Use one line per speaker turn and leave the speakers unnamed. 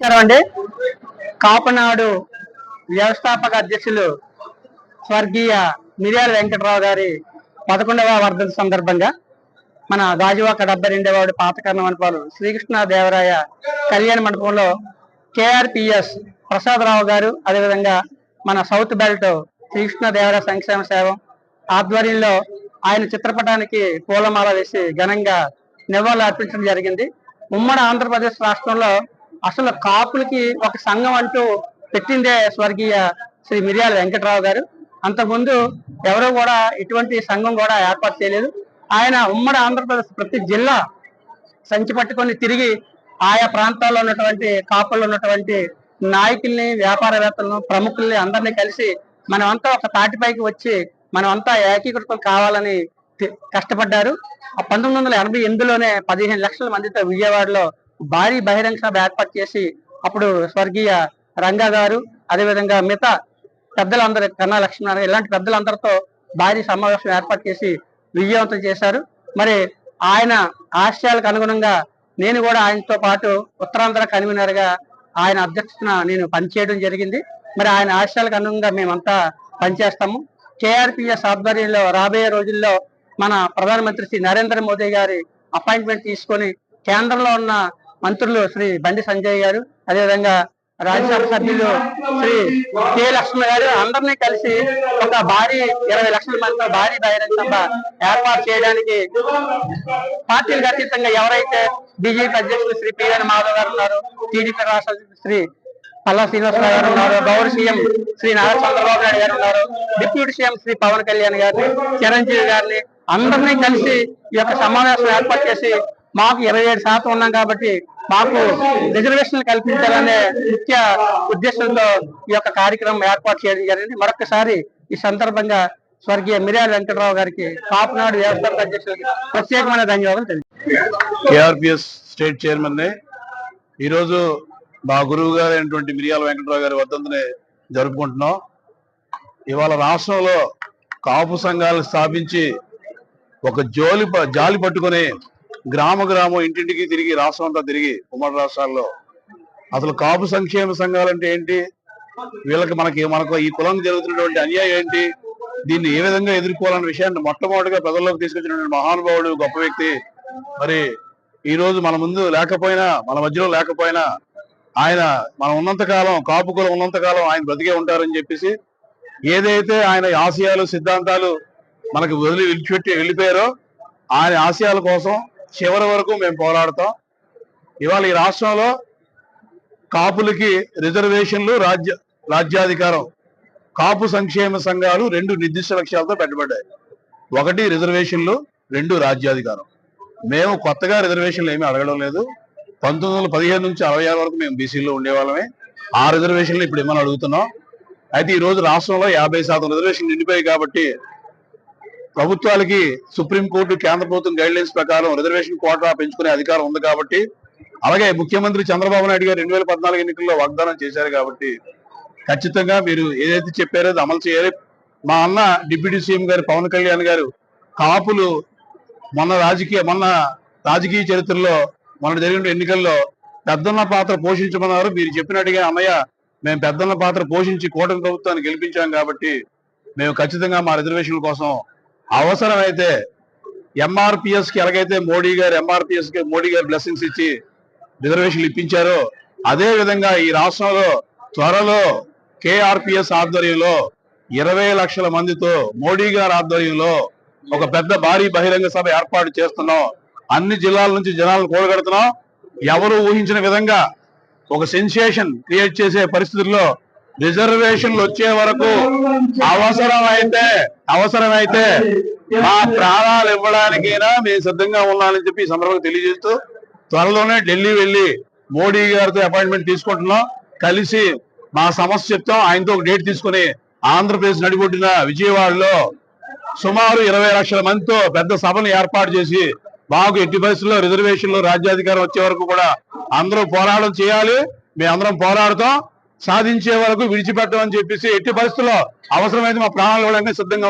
నమస్కారం అండి. కాపనాడు వ్యవస్థాపక అధ్యక్షులు స్వర్గీయ మిర్యాల వెంకటరావు గారి పదకొండవ వర్ధంతి సందర్భంగా మన గాజువాక డెబ్బై రెండవ పాతకర్ణ మండపాలు శ్రీకృష్ణ దేవరాయ కళ్యాణ మండపంలో కేఆర్పిఎస్ ప్రసాదరావు గారు అదేవిధంగా మన సౌత్ బెల్ట్ శ్రీకృష్ణ దేవరాయ సంక్షేమ సేవం ఆధ్వర్యంలో ఆయన చిత్రపటానికి పూలమాల వేసి ఘనంగా నివాళులు అర్పించడం జరిగింది. ఉమ్మడి ఆంధ్రప్రదేశ్ రాష్ట్రంలో అసలు కాపులకి ఒక సంఘం అంటూ పెట్టిందే స్వర్గీయ శ్రీ మిర్యాల వెంకటరావు గారు. అంతకుముందు ఎవరు కూడా ఇటువంటి సంఘం కూడా ఏర్పాటు చేయలేదు. ఆయన ఉమ్మడి ఆంధ్రప్రదేశ్ ప్రతి జిల్లా సంచి పట్టుకొని తిరిగి ఆయా ప్రాంతాల్లో ఉన్నటువంటి కాపుల్లో ఉన్నటువంటి నాయకుల్ని వ్యాపారవేత్తలను ప్రముఖుల్ని అందరినీ కలిసి మనమంతా ఒక తాటిపైకి వచ్చి మనమంతా ఏకీకృతం కావాలని కష్టపడ్డారు. ఆ పంతొమ్మిది వందల ఎనభై ఎనిమిదిలోనే పదిహేను లక్షల మందితో విజయవాడలో భారీ బహిరంగ సభ ఏర్పాటు చేసి అప్పుడు స్వర్గీయ రంగా గారు అదేవిధంగా మిగతా పెద్దలందరూ కన్నా లక్ష్మీనారాయణ ఇలాంటి పెద్దలందరితో భారీ సమావేశం ఏర్పాటు చేసి విజయవంతం చేశారు. మరి ఆయన ఆశయాలకు అనుగుణంగా నేను కూడా ఆయనతో పాటు ఉత్తరాంధ్ర కన్వీనర్గా ఆయన అధ్యక్షతన నేను పనిచేయడం జరిగింది. మరి ఆయన ఆశయాలకు అనుగుణంగా మేమంతా పనిచేస్తాము. కేఆర్పిఎస్ ఆధ్వర్యంలో రాబోయే రోజుల్లో మన ప్రధానమంత్రి శ్రీ నరేంద్ర మోదీ గారి అపాయింట్మెంట్ తీసుకొని కేంద్రంలో ఉన్న మంత్రులు శ్రీ బండి సంజయ్ గారు అదేవిధంగా రాజ్యసభ సభ్యులు శ్రీ కె లక్ష్మణ గారు అందరినీ కలిసి ఒక భారీ ఇరవై లక్షల మందితో భారీ బహిరంగ సభ ఏర్పాటు చేయడానికి పార్టీలకు అతీతంగా ఎవరైతే బీజేపీ అధ్యక్షులు శ్రీ పిఎన్ మాధవ్ గారు ఉన్నారు టీడీపీ రాష్ట్ర శ్రీ పల్లా శ్రీనివాసరావు గారు ఉన్నారు గౌరవ సీఎం శ్రీ నారా చంద్రబాబు నాయుడు గారు ఉన్నారు డిప్యూటీ సీఎం శ్రీ పవన్ కళ్యాణ్ గారిని చిరంజీవి గారిని అందరినీ కలిసి ఈ యొక్క సమావేశం ఏర్పాటు చేసి మాకు ఇరవై ఏడు శాతం ఉన్నాం కాబట్టి మాకు రిజర్వేషన్లు కల్పించాలనే ముఖ్య ఉద్దేశంతో ఈ యొక్క కార్యక్రమం ఏర్పాటు చేయడం జరిగింది మరొకసారి ఈ సందర్భంగా స్వర్గీయ మిర్యాల వెంకటరావు గారికి కాపునాడు వ్యవస్థాపక అధ్యక్షులకి ప్రత్యేకమైన ధన్యవాదాలు తెలియజేస్తున్నాను.
కేఆర్పిఎస్ స్టేట్ చైర్మన్ని ఈరోజు మా గురువు గారు అయినటువంటి మిరియాల వెంకటరావు గారి వద్దని జరుపుకుంటున్నాం ఇవాళ రాష్ట్రంలో కాపు సంఘాలు స్థాపించి ఒక జోలి ప- జాలి పట్టుకొని గ్రామ గ్రామం ఇంటింటికి తిరిగి రాష్ట్రం అంతా తిరిగి ఉమ్మడి రాష్ట్రాల్లో. అసలు కాపు సంక్షేమ సంఘాలు అంటే ఏంటి? వీళ్ళకి మనకి మనకు ఈ కులం జరుగుతున్నటువంటి అన్యాయం ఏంటి? దీన్ని ఏ విధంగా ఎదుర్కోవాలన్న విషయాన్ని మొట్టమొదటిగా ప్రజల్లోకి తీసుకొచ్చినటువంటి మహానుభావుడు గొప్ప వ్యక్తి. మరి ఈ రోజు మన ముందు లేకపోయినా మన మధ్యలో లేకపోయినా ఆయన మనం ఉన్నంత కాలం కాపు కులం ఉన్నంత కాలం ఆయన బ్రతికే ఉంటారని చెప్పేసి ఏదైతే ఆయన ఆశయాలు సిద్ధాంతాలు మనకు వదిలి విడిచిపెట్టి వెళ్ళిపోయారో ఆయన ఆశయాల కోసం చివరి వరకు మేము పోరాడతాం. ఇవాళ ఈ రాష్ట్రంలో కాపులకి రిజర్వేషన్లు రాజ్య రాజ్యాధికారం కాపు సంక్షేమ సంఘాలు రెండు నిర్దిష్ట లక్ష్యాలతో పెట్టబడ్డాయి. ఒకటి రిజర్వేషన్లు రెండు రాజ్యాధికారం. మేము కొత్తగా రిజర్వేషన్లు ఏమీ అడగడం లేదు. పంతొమ్మిది వందల పదిహేను నుంచి అరవై ఆరు వరకు మేము బీసీలో ఉండేవాళ్ళమే. ఆ రిజర్వేషన్లు ఇప్పుడు ఏమని అడుగుతున్నాం? అయితే ఈ రోజు రాష్ట్రంలో యాభై శాతం రిజర్వేషన్ నిండిపోయాయి కాబట్టి ప్రభుత్వాలకి సుప్రీంకోర్టు కేంద్ర ప్రభుత్వం గైడ్ లైన్స్ ప్రకారం రిజర్వేషన్ కోటా పెంచుకునే అధికారం ఉంది కాబట్టి అలాగే ముఖ్యమంత్రి చంద్రబాబు నాయుడు గారు రెండు వేల పద్నాలుగు ఎన్నికల్లో వాగ్దానం చేశారు కాబట్టి ఖచ్చితంగా మీరు ఏదైతే చెప్పారో అది అమలు చేయాలి. మా అన్న డిప్యూటీ సీఎం గారు పవన్ కళ్యాణ్ గారు కాపులు మొన్న రాజకీయ మొన్న రాజకీయ చరిత్రలో మొన్న జరిగిన ఎన్నికల్లో పెద్దన్న పాత్ర పోషించమన్నారు. మీరు చెప్పినట్టుగా అన్నయ్య మేము పెద్దన్న పాత్ర పోషించి కూటమి ప్రభుత్వాన్ని గెలిపించాం కాబట్టి మేము ఖచ్చితంగా మా రిజర్వేషన్ల కోసం అవసరమైతే ఎంఆర్పిఎస్కి ఎలాగైతే మోడీ గారు ఎంఆర్పిఎస్కి మోడీ గారు బ్లెస్సింగ్స్ ఇచ్చి రిజర్వేషన్లు ఇప్పించారో అదే విధంగా ఈ రాష్ట్రంలో త్వరలో కేఆర్పిఎస్ ఆధ్వర్యంలో ఇరవై లక్షల మందితో మోడీ గారి ఆధ్వర్యంలో ఒక పెద్ద భారీ బహిరంగ సభ ఏర్పాటు చేస్తున్నాం. అన్ని జిల్లాల నుంచి జనాలను కూడగడుతున్నాం. ఎవరు ఊహించిన విధంగా ఒక సెన్సేషన్ క్రియేట్ చేసే పరిస్థితుల్లో రిజర్వేషన్లు వచ్చే వరకు అవసరమైతే అవసరమైతే మా ప్రాణాలు ఇవ్వడానికైనా మేము సిద్ధంగా ఉన్నానని చెప్పి సందర్భంగా తెలియజేస్తూ త్వరలోనే ఢిల్లీ వెళ్ళి మోడీ గారితో అపాయింట్మెంట్ తీసుకుంటున్నాం. కలిసి మా సమస్య చెప్తాం. ఆయనతో ఒక డేట్ తీసుకుని ఆంధ్రప్రదేశ్ నడిపొట్టిన విజయవాడలో సుమారు ఇరవై లక్షల మందితో పెద్ద సభను ఏర్పాటు చేసి మాకు ఎట్టి పరిస్థితుల్లో రిజర్వేషన్లు రాజ్యాధికారం వచ్చే వరకు కూడా అందరూ పోరాటం చేయాలి. మేము అందరం పోరాడతాం. సాధించే వరకు విడిచిపెట్టమని చెప్పేసి ఎట్టి పరిస్థితుల్లో అవసరమైతే మా ప్రాణాలు ఇవ్వడానికి సిద్ధంగా